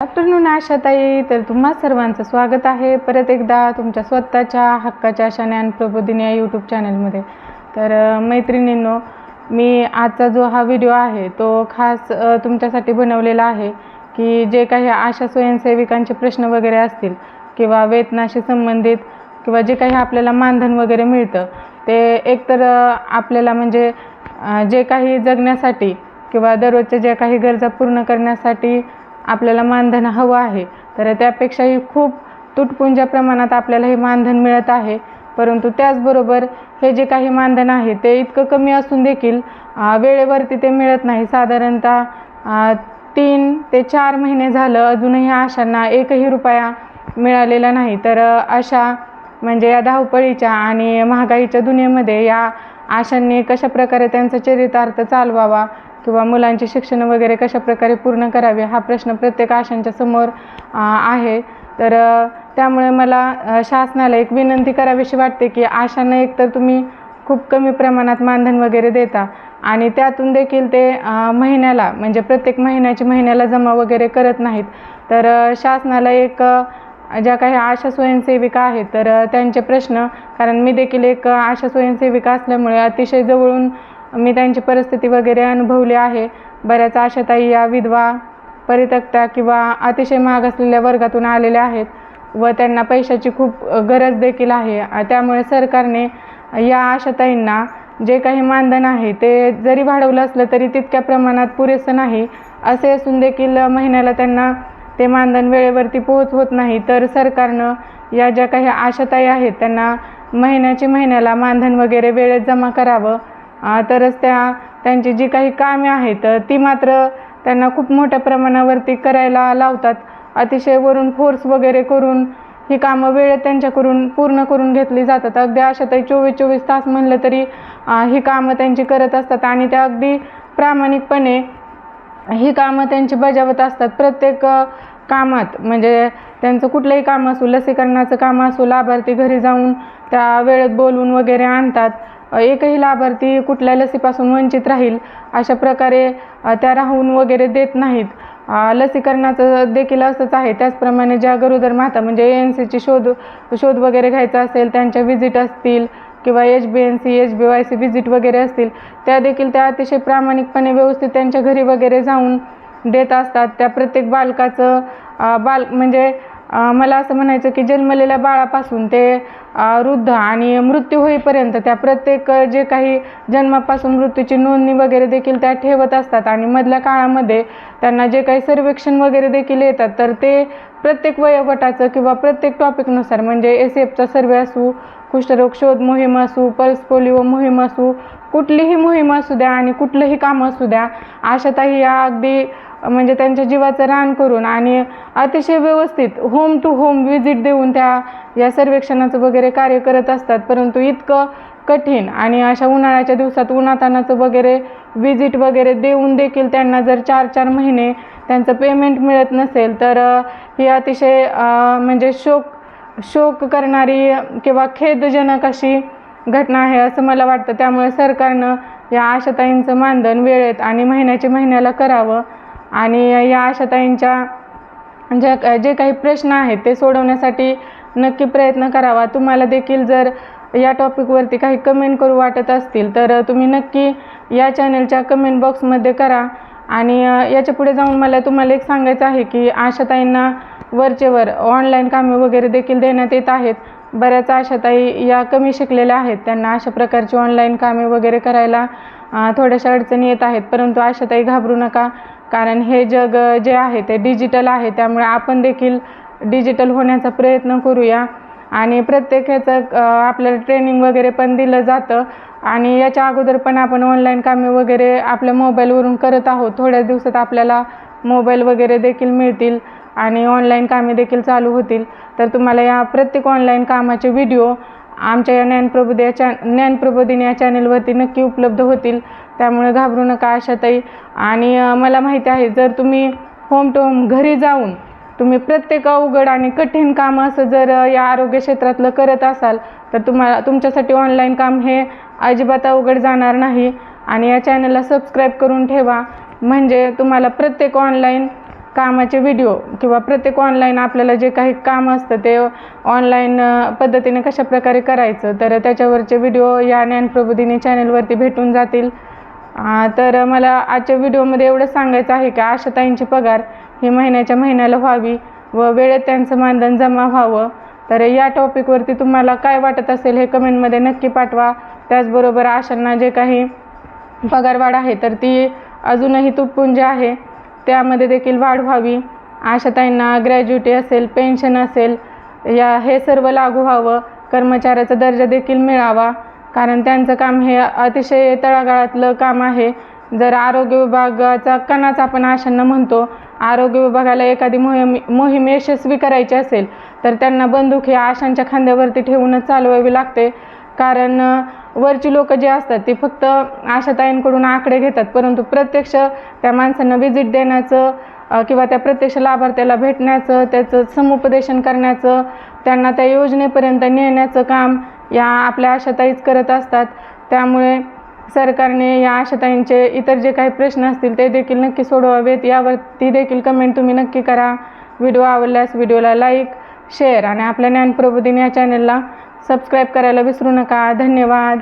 Afternoon आशाताई तर तुम्हा सर्वांचं स्वागत आहे. परत एकदा तुमच्या स्वतःच्या हक्काच्या अशा ज्ञानप्रबोधिनी या यूट्यूब चॅनलमध्ये तर मैत्रिणींनो मी आजचा जो हा व्हिडिओ आहे तो खास तुमच्यासाठी बनवलेला आहे की जे काही आशा स्वयंसेविकांचे प्रश्न वगैरे असतील किंवा वेतनाशी संबंधित किंवा जे काही आपल्याला मानधन वगैरे मिळतं ते एकतर आपल्याला म्हणजे जे काही जगण्यासाठी किंवा दररोजच्या ज्या काही गरजा पूर्ण करण्यासाठी आपल्याला मानधन हवं आहे. तर त्यापेक्षाही खूप तुटपुंज्या प्रमाणात आपल्याला हे मानधन मिळत आहे. परंतु त्याचबरोबर हे जे काही मानधन आहे ते इतकं कमी असून देखील वेळेवरती ते मिळत नाही. साधारणतः तीन ते चार महिने झालं अजूनही आशांना एकही रुपया मिळालेला नाही. तर अशा म्हणजे या धावपळीच्या आणि महागाईच्या दुनियेमध्ये या आशांनी कशा प्रकारे त्यांचा चरितार्थ चालवावा किंवा मुलांचे शिक्षण वगैरे कशा प्रकारे पूर्ण करावे हा प्रश्न प्रत्येक आशांच्या समोर आहे. तर त्यामुळे मला शासनाला एक विनंती करावीशी वाटते की आशांना एकतर तुम्ही खूप कमी प्रमाणात मानधन वगैरे देता आणि त्यातून देखील ते महिन्याला म्हणजे प्रत्येक महिन्याची महिन्याला जमा वगैरे करत नाहीत. तर शासनाला एक ज्या काही आशा स्वयंसेविका आहेत तर त्यांचे प्रश्न कारण मी देखील एक आशा स्वयंसेविका असल्यामुळे अतिशय जवळून मी त्यांची परिस्थिती वगैरे अनुभवली आहे. बऱ्याच आशाताई या विधवा परितक्ता किंवा अतिशय महाग असलेल्या वर्गातून आलेल्या आहेत व त्यांना पैशाची खूप गरज देखील आहे. त्यामुळे सरकारने या आशाताईंना जे काही मानधन आहे ते जरी वाढवलं असलं तरी तितक्या प्रमाणात पुरेसं नाही. असे असून देखील महिन्याला त्यांना ते मानधन वेळेवरती पोहोच होत नाही. तर सरकारनं या ज्या काही आशाताई आहेत त्यांना महिन्याची महिन्याला मानधन वगैरे वेळेत जमा करावं तरच त्या त्यांची जी काही कामे आहेत ती मात्र त्यांना खूप मोठ्या प्रमाणावरती करायला लावतात. अतिशय वरून फोर्स वगैरे करून ही कामं वेळेत त्यांच्याकडून पूर्ण करून घेतली जातात. अगदी आशाताई चोवीस चोवीस तास म्हणलं तरी ही कामं त्यांची करत असतात आणि त्या अगदी प्रामाणिकपणे ही कामं त्यांची बजावत असतात. प्रत्येक कामात म्हणजे त्यांचं कुठलंही काम असो लसीकरणाचं काम असो लाभार्थी घरी जाऊन त्या वेळेत बोलवून वगैरे आणतात. एकही लाभार्थी कुठल्या लसीपासून वंचित राहील अशा प्रकारे त्या राहून वगैरे देत नाहीत. लसीकरणाचं देखील असंच आहे. त्याचप्रमाणे ज्या गरोदर माता म्हणजे ए एन सीची शोध शोध वगैरे घ्यायचा असेल त्यांच्या व्हिजिट असतील किंवा H B N C H B Y C visit वगैरे असतील त्या देखील त्या अतिशय प्रामाणिकपणे व्यवस्थित त्यांच्या घरी वगैरे जाऊन देत असतात. त्या प्रत्येक बालकाचं बाल म्हणजे मला असं म्हणायचं की जन्मलेल्या बाळापासून ते वृद्ध आणि मृत्यू होईपर्यंत त्या प्रत्येक जे काही जन्मापासून मृत्यूची नोंदणी वगैरे देखील त्या ठेवत असतात आणि मधल्या काळामध्ये त्यांना जे काही सर्वेक्षण वगैरे देखील येतात तर ते प्रत्येक वयोगटाचं किंवा प्रत्येक टॉपिकनुसार म्हणजे एस एफचा सर्वे असू कुष्ठरोग शोध मोहीम असू पल्स पोलिओ मोहीम असू कुठलीही मोहीम असू द्या आणि कुठलंही काम असू द्या आशाताई या अगदी म्हणजे त्यांच्या जीवाचं रान करून आणि अतिशय व्यवस्थित होम टू होम विजिट देऊन त्या या सर्वेक्षणाचं वगैरे कार्य करत असतात. परंतु इतकं कठीण आणि अशा उन्हाळ्याच्या दिवसात उन्हातानाचं वगैरे विजिट वगैरे देऊन देखील त्यांना जर चार चार महिने त्यांचं पेमेंट मिळत नसेल तर ही अतिशय म्हणजे शोक शोक करणारी किंवा खेदजनक अशी घटना आहे असं मला वाटतं. त्यामुळे सरकारनं या आशाताईंचं मानधन वेळेत आणि महिन्याच्या महिन्याला करावं आणि या आशाताईंच्या ज्या जे काही प्रश्न आहेत ते सोडवण्यासाठी नक्की प्रयत्न करावा. तुम्हाला देखील जर या टॉपिकवरती काही कमेंट करू वाटत असतील तर तुम्ही नक्की या चॅनलच्या कमेंट बॉक्समध्ये करा. आणि याच्यापुढे जाऊन मला तुम्हाला एक सांगायचं आहे की आशाताईंना वरचेवर ऑनलाईन कामे वगैरे देखील देण्यात येत आहेत. बऱ्याच आशाताई या कमी शिकलेल्या आहेत. त्यांना अशा प्रकारची ऑनलाईन कामे वगैरे करायला थोड्याशा अडचणी येत आहेत. परंतु आशाताई घाबरू नका. कारण हे जग जे आहे ते डिजिटल आहे त्यामुळे आपण देखील डिजिटल होण्याचा प्रयत्न करूया. आणि प्रत्येक ह्याचं आपल्याला ट्रेनिंग वगैरे पण दिलं जातं. आणि याच्या अगोदर पण आपण ऑनलाईन कामे वगैरे आपल्या मोबाईलवरून करत आहोत. थोड्या दिवसात आपल्याला मोबाईल वगैरे देखील मिळतील आणि ऑनलाईन कामे देखील चालू होतील. तर तुम्हाला या प्रत्येक ऑनलाईन कामाचे व्हिडिओ आमच्या या ज्ञानप्रबोध या चॅ ज्ञानप्रबोधिनी या चॅनलवरती नक्की उपलब्ध होतील. त्यामुळे घाबरू नका आशाताई. आणि मला माहिती आहे जर तुम्ही होम टू होम घरी जाऊन तुम्ही प्रत्येक अवघड आणि कठीण काम असं जर या आरोग्य क्षेत्रातलं करत असाल तर तुम्हाला तुमच्यासाठी ऑनलाईन काम हे अजिबात अवघड जाणार नाही. आणि या चॅनलला सबस्क्राईब करून ठेवा. म्हणजे तुम्हाला प्रत्येक ऑनलाईन कामाचे व्हिडिओ किंवा प्रत्येक ऑनलाईन आपल्याला जे काही काम असतं ते ऑनलाईन पद्धतीने कशाप्रकारे करायचं तर त्याच्यावरचे व्हिडिओ या ज्ञानप्रबोधिनी चॅनलवरती भेटून जातील. तर मला आजच्या व्हिडिओमध्ये एवढं सांगायचं आहे की आशाताईंची पगार ही महिन्याच्या महिन्याला व्हावी व वेळेत त्यांचं मानधन जमा व्हावं. तर या टॉपिकवरती तुम्हाला काय वाटत असेल हे कमेंटमध्ये नक्की पाठवा. त्याचबरोबर आशांना जे काही पगारवाढ आहे तर ती अजूनही तुटपुंजी आहे. त्यामध्ये देखील वाढ व्हावी. आशाताईंना ग्रॅज्युटी असेल पेन्शन असेल या हे सर्व लागू व्हावं. कर्मचाऱ्याचा दर्जा देखील मिळावा. कारण त्यांचं काम हे अतिशय तळागाळातलं काम आहे. जर आरोग्य विभागाचा कणाच आपण आशांना म्हणतो आरोग्य विभागाला एखादी मोहीम मोहीम यशस्वी करायची असेल तर त्यांना बंदूक हे आशांच्या खांद्यावरती ठेवूनच चालवावी लागते. कारण वरची लोक जे असतात ते फक्त आशाताईंकडून आकडे घेतात परंतु प्रत्यक्ष त्या माणसांना व्हिजिट देण्याचं किंवा त्या प्रत्यक्ष लाभार्थ्याला भेटण्याचं त्याचं समुपदेशन करण्याचं त्यांना त्या योजनेपर्यंत नेण्याचं काम या आपल्या आशाताईच करत असतात. त्यामुळे सरकारने या आशाताईंचे इतर जे काही प्रश्न असतील ते देखील नक्की सोडवावेत. यावरती देखील कमेंट तुम्ही नक्की करा. व्हिडिओ आवडल्यास व्हिडिओला लाईक शेअर आणि आपल्या ज्ञानप्रबोधिनी या चॅनलला सबस्क्राईब करायला विसरू नका. धन्यवाद.